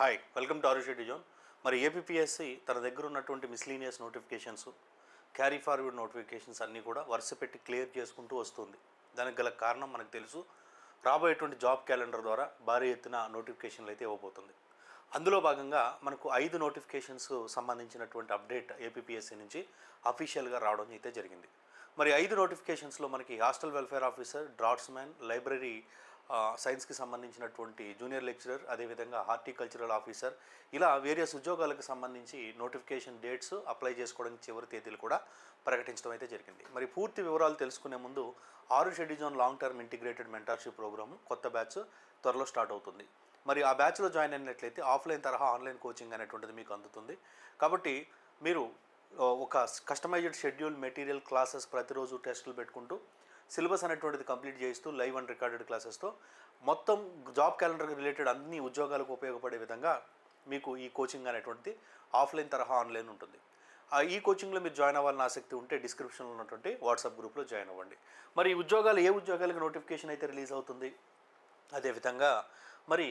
Hi welcome to ఆరుషెడ్డి zone మరి APSC తన దగ్గర ఉన్నటువంటి miscellaneous notifications carry forward notifications అన్నీ కూడా వరుస పెట్టి క్లియర్ చేసుకుంటూ వస్తుంది. దానికి గల కారణం మనకు తెలుసు. రాబోయేటువంటి జాబ్ క్యాలెండర్ ద్వారా భారీ ఎత్తున నోటిఫికేషన్లు అయితే ఇవ్వబోతుంది. అందులో భాగంగా మనకు ఐదు నోటిఫికేషన్స్ సంబంధించినటువంటి అప్డేట్ ఏపీఎస్సి నుంచి అఫీషియల్గా రావడం అయితే జరిగింది. మరి ఐదు నోటిఫికేషన్స్లో మనకి hostel welfare officer draftsman library సైన్స్కి సంబంధించినటువంటి జూనియర్ లెక్చరర్ అదేవిధంగా హార్టికల్చరల్ ఆఫీసర్ ఇలా వేరియస్ ఉద్యోగాలకు సంబంధించి నోటిఫికేషన్ డేట్స్ అప్లై చేసుకోవడానికి చివరి తేదీలు కూడా ప్రకటించడం అయితే జరిగింది. మరి పూర్తి వివరాలు తెలుసుకునే ముందు ఆరు షెడ్యూజోన్ long term integrated mentorship program కొత్త బ్యాచ్ త్వరలో స్టార్ట్ అవుతుంది. మరి ఆ బ్యాచ్లో జాయిన్ అయినట్లయితే ఆఫ్లైన్ తరహా ఆన్లైన్ కోచింగ్ అనేటువంటిది మీకు అందుతుంది. కాబట్టి మీరు ఒక కస్టమైజ్డ్ షెడ్యూల్ మెటీరియల్ క్లాసెస్ ప్రతిరోజు టెస్టులు పెట్టుకుంటూ సిలబస్ అనేటువంటిది కంప్లీట్ చేస్తూ లైవ్ అండ్ రికార్డెడ్ క్లాసెస్తో మొత్తం జాబ్ క్యాలెండర్కి రిలేటెడ్ అన్ని ఉద్యోగాలకు ఉపయోగపడే విధంగా మీకు ఈ కోచింగ్ అనేటువంటిది ఆఫ్లైన్ తరహా ఆన్లైన్ ఉంటుంది. ఈ కోచింగ్లో మీరు జాయిన్ అవ్వాలని ఆసక్తి ఉంటే డిస్క్రిప్షన్లో ఉన్నటువంటి వాట్సాప్ గ్రూప్లో జాయిన్ అవ్వండి. మరి ఈ ఉద్యోగాలు ఏ ఉద్యోగాలకు నోటిఫికేషన్ అయితే రిలీజ్ అవుతుంది? అదేవిధంగా మరి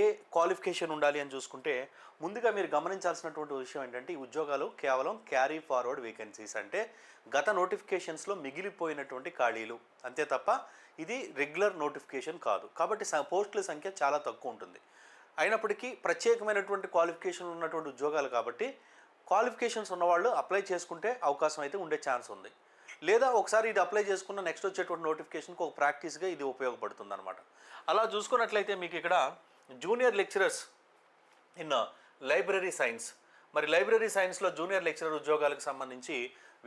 ఏ క్వాలిఫికేషన్ ఉండాలి అని చూసుకుంటే ముందుగా మీరు గమనించాల్సినటువంటి విషయం ఏంటంటే ఈ ఉద్యోగాలు కేవలం క్యారీ ఫార్వర్డ్ వేకెన్సీస్ అంటే గత నోటిఫికేషన్స్లో మిగిలిపోయినటువంటి ఖాళీలు. అంతే తప్ప ఇది రెగ్యులర్ నోటిఫికేషన్ కాదు. కాబట్టి పోస్టుల సంఖ్య చాలా తక్కువ ఉంటుంది. అయినప్పటికీ ప్రత్యేకమైనటువంటి క్వాలిఫికేషన్ ఉన్నటువంటి ఉద్యోగాలు కాబట్టి క్వాలిఫికేషన్స్ ఉన్నవాళ్ళు అప్లై చేసుకుంటే అవకాశం అయితే ఉండే ఛాన్స్ ఉంది. లేదా ఒకసారి ఇది అప్లై చేసుకున్న నెక్స్ట్ వచ్చేటువంటి నోటిఫికేషన్కి ఒక ప్రాక్టీస్గా ఇది ఉపయోగపడుతుంది అనమాట అలా చూసుకున్నట్లయితే మీకు ఇక్కడ junior lecturers in library science మరి లైబ్రరీ సైన్స్లో జూనియర్ లెక్చరర్ ఉద్యోగాలకు సంబంధించి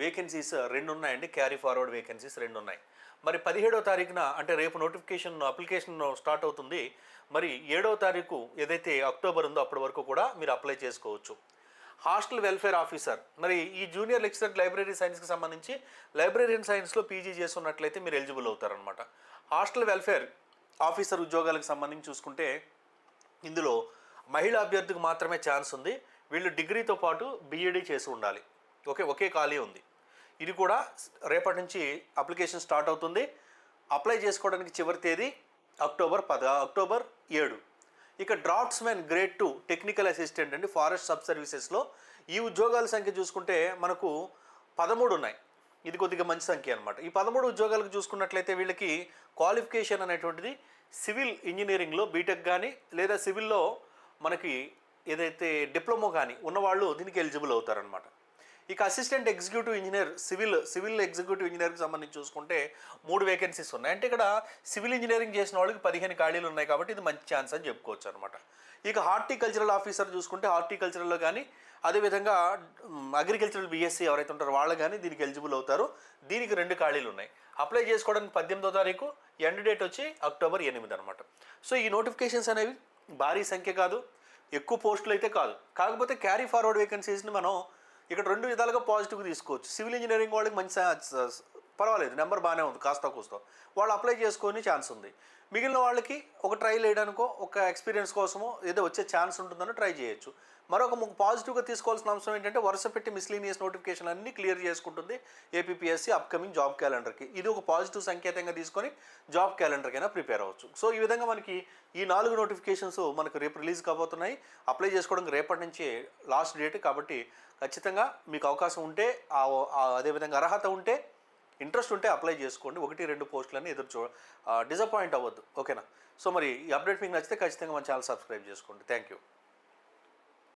వేకెన్సీస్ రెండు ఉన్నాయండి. క్యారీ ఫార్వర్డ్ వేకెన్సీస్ రెండు ఉన్నాయి. మరి పదిహేడో తారీఖున అంటే రేపు నోటిఫికేషన్ అప్లికేషన్ స్టార్ట్ అవుతుంది. మరి ఏడో తారీఖు ఏదైతే అక్టోబర్ ఉందో అప్పటి వరకు కూడా మీరు అప్లై చేసుకోవచ్చు. Hostel welfare officer. మరి ఈ జూనియర్ లెక్చరర్ లైబ్రరీ సైన్స్కి సంబంధించి లైబ్రరీన్ సైన్స్లో పీజీ చేస్తున్నట్లయితే మీరు ఎలిజిబుల్ అవుతారనమాట హాస్టల్ వెల్ఫేర్ ఆఫీసర్ ఉద్యోగాలకు సంబంధించి చూసుకుంటే ఇందులో మహిళా అభ్యర్థికి మాత్రమే ఛాన్స్ ఉంది. వీళ్ళు డిగ్రీతో పాటు బీఈడీ చేసి ఉండాలి. ఓకే ఒకే ఖాళీ ఉంది. ఇది కూడా రేపటి నుంచి అప్లికేషన్ స్టార్ట్ అవుతుంది. అప్లై చేసుకోవడానికి చివరి తేదీ అక్టోబర్ పద అక్టోబర్ ఏడు. ఇక draftsmen grade two technical assistant అండి ఫారెస్ట్ సబ్ సర్వీసెస్లో ఈ ఉద్యోగాల సంఖ్య చూసుకుంటే మనకు పదమూడు ఉన్నాయి. ఇది కొద్దిగా మంచి సంఖ్య అనమాట ఈ పదమూడు ఉద్యోగాలకు చూసుకున్నట్లయితే వీళ్ళకి క్వాలిఫికేషన్ అనేటువంటిది సివిల్ ఇంజనీరింగ్లో బీటెక్ కానీ లేదా సివిల్లో మనకి ఏదైతే డిప్లొమో కానీ ఉన్నవాళ్ళు దీనికి ఎలిజిబుల్ అవుతారనమాట ఇక assistant executive engineer civil civil executive ఇంజనీర్కి సంబంధించి చూసుకుంటే మూడు వేకెన్సీస్ ఉన్నాయి. అంటే ఇక్కడ సివిల్ ఇంజనీరింగ్ చేసిన వాళ్ళకి పదిహేను ఖాళీలు ఉన్నాయి కాబట్టి ఇది మంచి ఛాన్స్ అని చెప్పుకోవచ్చు అనమాట ఇక హార్టికల్చరల్ ఆఫీసర్ చూసుకుంటే హార్టికల్చరల్లో కానీ అదేవిధంగా అగ్రికల్చరల్ బీఎస్సీ ఎవరైతే ఉంటారో వాళ్ళు కానీ దీనికి ఎలిజిబుల్ అవుతారు. దీనికి రెండు ఖాళీలు ఉన్నాయి. అప్లై చేసుకోవడానికి పద్దెనిమిదో తారీఖు ఎండ్ డేట్ వచ్చి అక్టోబర్ ఎనిమిది అనమాట సో ఈ నోటిఫికేషన్స్ అనేవి భారీ సంఖ్య కాదు ఎక్కువ పోస్టులు అయితే కాదు. కాకపోతే క్యారీ ఫార్వర్డ్ వేకెన్సీస్ని మనం ఇక్కడ రెండు విధాలుగా పాజిటివ్గా తీసుకోవచ్చు. సివిల్ ఇంజనీరింగ్ వాళ్ళకి మంచి పర్వాలేదు నెంబర్ బాగానే ఉంది కాస్త కూస్తో. వాళ్ళు అప్లై చేసుకొని ఛాన్స్ ఉంది. మిగిలిన వాళ్ళకి ఒక ట్రైల్ వేయడానికో ఒక ఎక్స్పీరియన్స్ కోసమో ఏదో వచ్చే ఛాన్స్ ఉంటుందని ట్రై చేయొచ్చు. మరొక పాజిటివ్గా తీసుకోవాల్సిన అంశం ఏంటంటే వరుస పెట్టి మిస్లీనియస్ నోటిఫికేషన్ అన్ని క్లియర్ చేసుకుంటుంది ఏపీఎస్సీ అప్కమింగ్ జాబ్ క్యాలెండర్కి ఇది ఒక పాజిటివ్ సంకేతంగా తీసుకొని జాబ్ క్యాలెండర్కైనా ప్రిపేర్ అవ్వచ్చు. సో ఈ విధంగా మనకి ఈ నాలుగు నోటిఫికేషన్స్ మనకు రేపు రిలీజ్ కాబోతున్నాయి. అప్లై చేసుకోవడానికి రేపటి నుంచి లాస్ట్ డేట్ కాబట్టి ఖచ్చితంగా మీకు అవకాశం ఉంటే ఆ అదేవిధంగా అర్హత ఉంటే ఇంట్రెస్ట్ ఉంటే అప్లై చేసుకోండి. ఒకటి రెండు పోస్టులని ఎదురు చూ డిసప్పాయింట్ అవ్వద్దు. ఓకేనా? సో మరి ఈ అప్డేట్ మీకు నచ్చితే ఖచ్చితంగా మన ఛానల్ సబ్స్క్రైబ్ చేసుకోండి. Thank you.